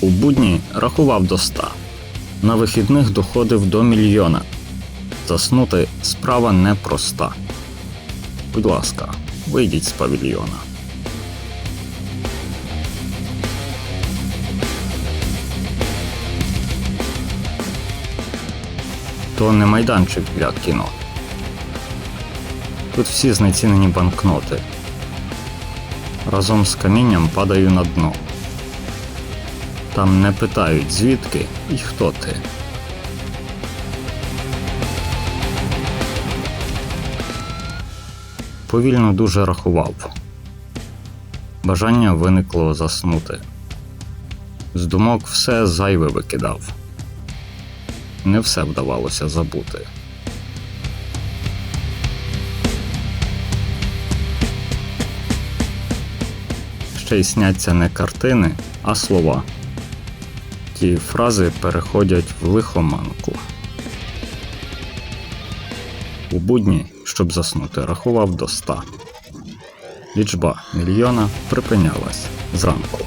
У будні рахував до ста. На вихідних доходив до мільйона. Заснути справа непроста. Будь ласка, вийдіть з павільйона. То не майданчик для кіно. Тут всі знецінені банкноти. Разом з камінням падаю на дно. Там не питають звідки і хто ти. Повільно дуже рахував. Бажання виникло заснути. З думок все зайве викидав. Не все вдавалося забути. Ще й сняться не картини, а слова. Ті фрази переходять в лихоманку. У будні, щоб заснути, рахував до ста. Лічба мільйона припинялась зранку.